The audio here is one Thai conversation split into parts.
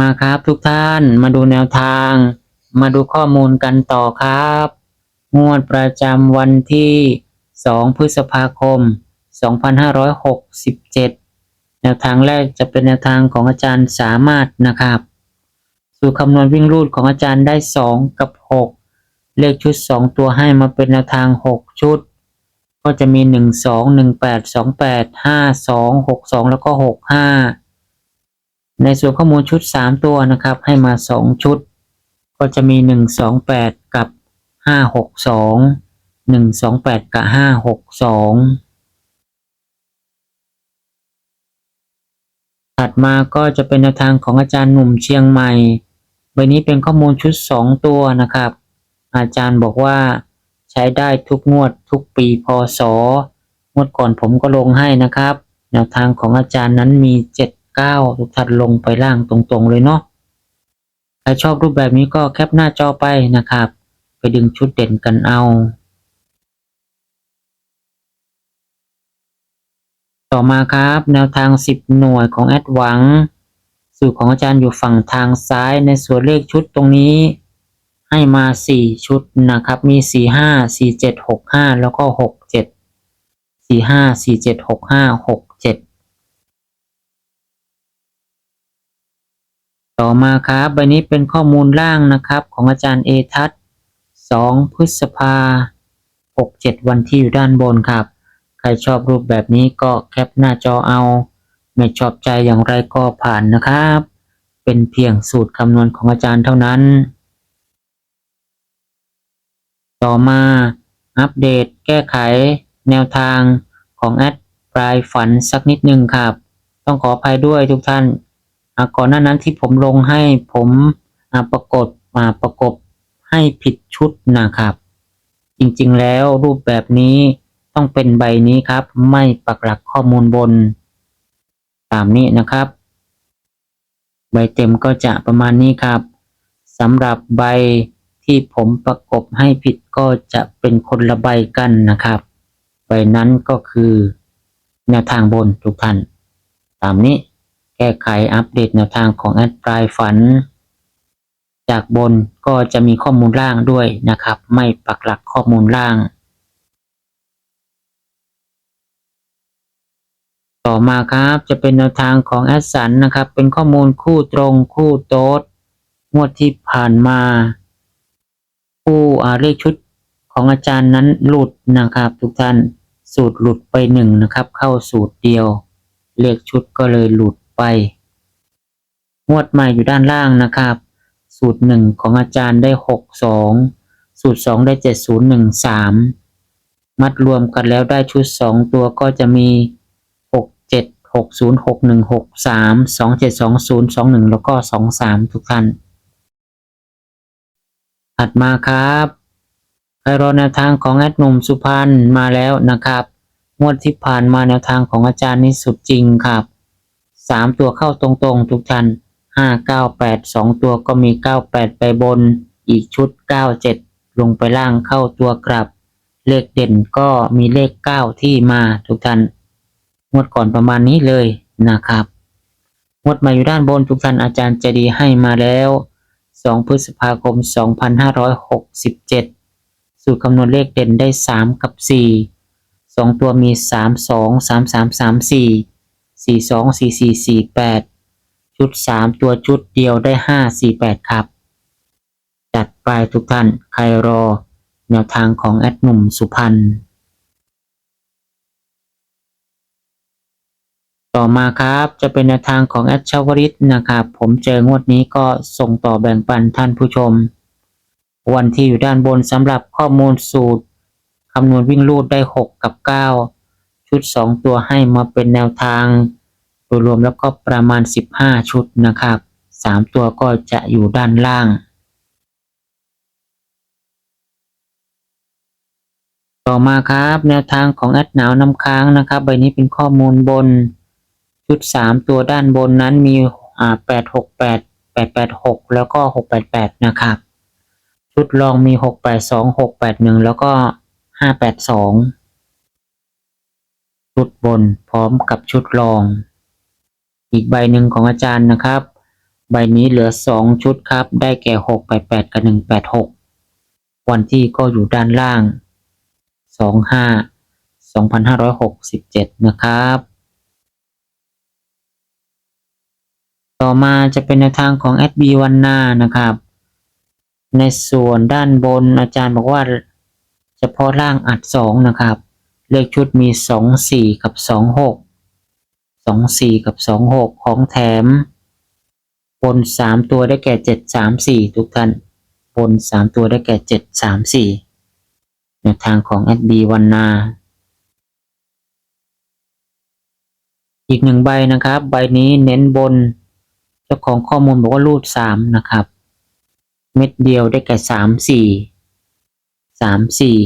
มาครับทุกท่านมาดูแนวทาง มาดูข้อมูลกันต่อครับ งวดประจำวันที่ 2 พฤษภาคม 2567 แนวทางแรกจะเป็นแนวทางของอาจารย์สามารถนะครับ สูตรคำนวณวิ่งรูดของอาจารย์ได้ 2 กับ 6 เลขชุด 2 ตัวให้มาเป็นแนวทาง 6 ชุด ก็จะมี 1 2 1 8 2 8 5 2 6 2 แล้วก็ 6 5 ในส่วนข้อมูลชุด 3 ตัวนะครับ ให้มา 2 ชุด ก็จะมี 1 2 8 กับ 5 6 2 1 2 8 กับ 5 6 2 ถัดมาก็จะเป็นแนวทางของอาจารย์หนุ่มเชียงใหม่ใบนี้เป็นข้อมูลชุด 2 ตัวนะครับ อาจารย์บอกว่าใช้ได้ทุกงวดทุกปีพศงวดก่อนผมก็ลงให้นะครับ แนวทางของอาจารย์นั้นมี 7 9ทุกท่านลงไปล่างตรงๆเลยเนาะใครชอบรูปแบบนี้ก็แคปหน้าจอไปนะครับ ไปดึงชุดเด่นกันเอา ต่อมาครับแนวทาง 10 หน่วยของแอดหวัง สูตรของอาจารย์อยู่ฝั่งทางซ้ายในส่วนเลขชุดตรงนี้ ให้มา 4 ชุดนะครับ มี 4 5 4 7 6 5 แล้วก็ 6 7 4 5 4 7 6 5 6 7 ต่อมาครับใบนี้เป็นข้อมูลล่างนะครับ ของอาจารย์เอทัศน์2พฤษภา67วันที่อยู่ด้านบนครับ ใครชอบรูปแบบนี้ก็แคปหน้าจอเอา ไม่ชอบใจอย่างไรก็ผ่านนะครับ เป็นเพียงสูตรคำนวณของอาจารย์เท่านั้น ต่อมาอัปเดตแก้ไขแนวทางของแอดปลายฝันสักนิดหนึ่งครับ ต้องขออภัยด้วยทุกท่าน ก่อนหน้านั้นที่ผมลงให้ผมประกฏมาประกบให้ผิดชุดนะครับ จริงๆแล้วรูปแบบนี้ต้องเป็นใบนี้ครับ ไม่ปักหลักข้อมูลบน ตามนี้นะครับ ใบเต็มก็จะประมาณนี้ครับสำหรับใบที่ผมประกบให้ผิดก็จะเป็นคนละใบกันนะครับ ใบนั้นก็คือแนวทางบนทุกท่านตามนี้ แก้ไขอัปเดตแนวทางของแอดปลายฝัน จากบนก็จะมีข้อมูลล่างด้วยนะครับ ไม่ปักหลักข้อมูลล่าง ต่อมาครับจะเป็นแนวทางของแอดสันนะครับ เป็นข้อมูลคู่ตรงคู่โต๊ดงวดที่ผ่านมา คู่อาเลขชุดของอาจารย์นั้นหลุดนะครับ ทุกท่านสูตรหลุดไปหนึ่งนะครับ เข้าสูตรเดียว เลขชุดก็เลยหลุด ไป งวดใหม่อยู่ด้านล่างนะครับ สูตรหนึ่งของอาจารย์ได้หกสองสูตรสองได้เจ็ดศูนย์หนึ่งสามมัดรวมกันแล้วได้ชุดสองตัวก็จะมีหกเจ็ดหกศูนย์หกหนึ่งหกสามสองเจ็ดสองศูนย์สองหนึ่งแล้วก็สองสามทุกท่านถัดมาครับใครรอแนวทางของแอดหนุ่มสุพรรณมาแล้วนะครับ งวดที่ผ่านมาแนวทางของอาจารย์นี่สุดจริงครับ สามตัวเข้าตรงๆ ทุกท่านห้าเก้าแปดสองตัวก็มีเก้าแปดไปบน อีกชุดเก้าเจ็ดลงไปล่างเข้าตัวกลับ เลขเด่นก็มีเลขเก้าที่มาทุกท่านงวดก่อนประมาณนี้เลยนะครับงวดมาอยู่ด้านบนทุกท่านอาจารย์จะดีให้มาแล้ว 2 พฤษภาคม 2567 สูตรคำนวณเลขเด่นได้ 3 กับ 4 2 ตัวมี 3 2 3 3 3 4 4 2 4 4 4 8ชุด3ตัวชุดเดียวได้5 4 8ครับ จัดไปทุกท่าน ใครรอ แนวทางของแอดหนุ่มสุพรรณต่อมาครับจะเป็นแนวทางของแอดชาวริตนะครับ ผมเจองวดนี้ก็ส่งต่อแบ่งปันท่านผู้ชม วันที่อยู่ด้านบนสำหรับข้อมูลสูตรคำนวณวิ่งลูดได้ 6 กับ 9 ชุด 2 ตัวให้มาเป็นแนวทาง โดยรวมแล้วก็ประมาณ 15 ชุดนะครับสามตัวก็จะอยู่ด้านล่าง ต่อมาครับแนวทางของแอดหนาวนำค้างนะครับ ใบนี้เป็นข้อมูลบน ชุดสามตัวด้านบนนั้นมีอ่าแปดหกแปดแปดแปดหกแล้วก็หกแปดแปดนะครับ ชุดรองมีหกแปดสองหกแปดหนึ่งแล้วก็ห้าแปดสองชุดบนพร้อมกับชุดรอง อีกใบหนึ่งของอาจารย์นะครับ ใบนี้เหลือสองชุดครับ ได้แก่หกแปดแปดกับหนึ่งแปดหกวันที่ก็อยู่ด้านล่างสองห้าสองพันห้าร้อยหกสิบเจ็ดนะครับ ต่อมาจะเป็นแนทางของ SB วันนานะครับ ในส่วนด้านบนอาจารย์บอกว่าเฉพาะล่างอัดสองนะครับ เลขชุดมีสองสี่กับสองหก สองสี่กับสองหกของแถม บนสามตัวได้แก่เจ็ดสามสี่ทุกท่านบนสามตัวได้แก่เจ็ดสามสี่แนวทางของ SB วันนา อีกหนึ่งใบนะครับ ใบนี้เน้นบน เจ้าของข้อมูลบอกว่ารูดสามนะครับ เม็ดเดียวได้แก่สามสี่สามสี่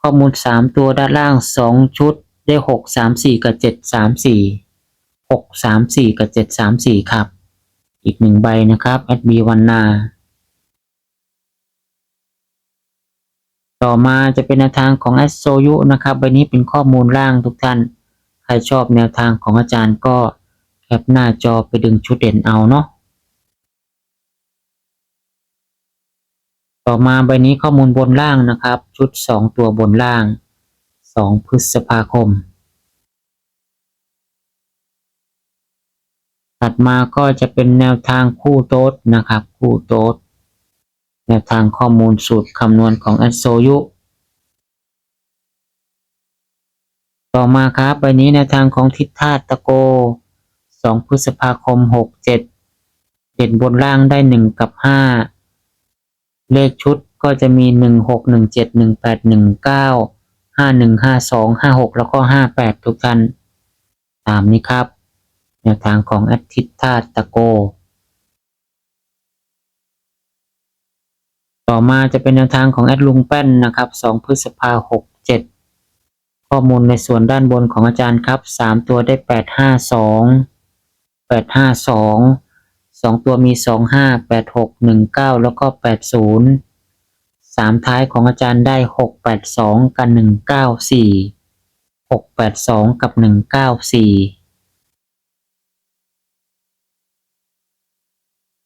ข้อมูลสามตัวด้านล่างสองชุดได้หกสามสี่กับเจ็ดสามสี่ หกสามสี่กับเจ็ดสามสี่ครับ อีกหนึ่งใบนะครับ SB วันนา ต่อมาจะเป็นแนวทางของ s อ u นะครับใบนี้เป็นข้อมูลล่างทุกท่าน ใครชอบแนวทางของอาจารย์ก็แคปหน้าจอไปดึงชุดเด่นเอาเนาะต่อมาใบนี้ข้อมูลบนล่างนะครับ ชุดสองตัวบนล่างสองพฤษภาคม ถัดมาก็จะเป็นแนวทางคู่โต๊ดนะครับ คู่โต๊ดแนวทางข้อมูลสูตรคำนวณของอัโซยุ ต่อมาครับใบนี้แนวทางของทิศธาตุตะโก 2 พฤษภาคม 67 เด่นบนล่างได้ 1 กับ 5 เลขชุดก็จะมี 1 6 1 7 1 8 1 9 5 1 5 2 5 6 แล้วก็ 58 ทุกท่านตามนี้ครับ แนวทางของอดทิศธาตุตะโก ต่อมาจะเป็นแนวทางของแอดลุงแป้นนะครับ 2 พฤษภาคม67ข้อมูลในส่วนด้านบนของอาจารย์ครับ 3 ตัวได้ 852 852 2 ตัวมี 25 86 19 แล้วก็ 80 3 ท้ายของอาจารย์ได้ 682 กับ 194 682 กับ 194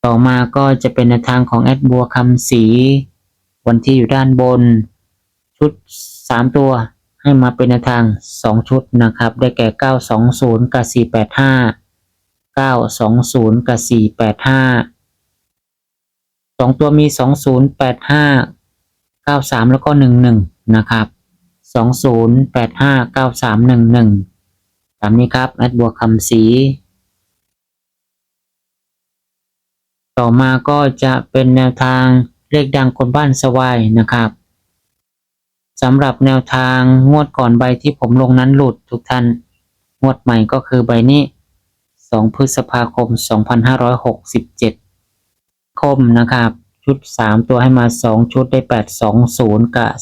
ต่อมาก็จะเป็นแนวทางของแอดบัวคำศรีวันที่อยู่ด้านบน ชุด 3 ตัวให้มาเป็นแนวทาง 2 ชุดนะครับ ได้แก่ 920 กับ 485 920 กับ 485 2 ตัวมี 2085 93 แล้วก็ 11 นะครับ 2085 9311 ตามนี้ครับแอดบัวคำศรี ต่อมาก็จะเป็นแนวทางเลขดังคนบ้านสวายนะครับสำหรับแนวทางงวดก่อนใบที่ผมลงนั้นหลุดทุกท่านงวดใหม่ก็คือใบนี้ 2 พฤษภาคม 2567 คมนะครับ ชุด 3 ตัวให้มา 2 ชุดได้ 820 กับ 359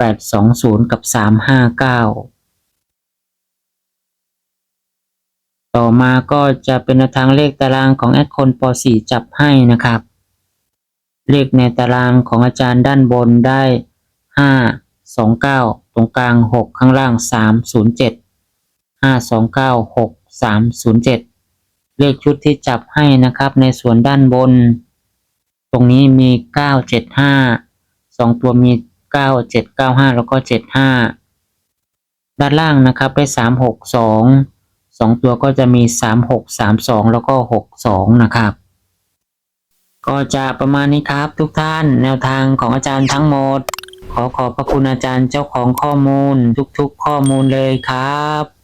820 กับ 359 ต่อมาก็จะเป็นแนวทางเลขตารางของแอดคนป .4 จับให้นะครับ เลขในตารางของอาจารย์ด้านบนได้ 5 2 9 ตรงกลาง 6 ข้างล่าง 3 0 7 5 2 9 6 3 0 7 เลขชุดที่จับให้นะครับในส่วนด้านบน ตรงนี้มี 9 7 5 2 ตัวมี 9 7 9 5 แล้วก็ 7 5 ด้านล่างนะครับได้ 3 6 2 สองตัวก็จะมีสามหกสามสองแล้วก็หกสองนะครับ ก็จะประมาณนี้ครับทุกท่านแนวทางของอาจารย์ทั้งหมด ขอขอบพระคุณอาจารย์เจ้าของข้อมูลทุกๆข้อมูลเลยครับ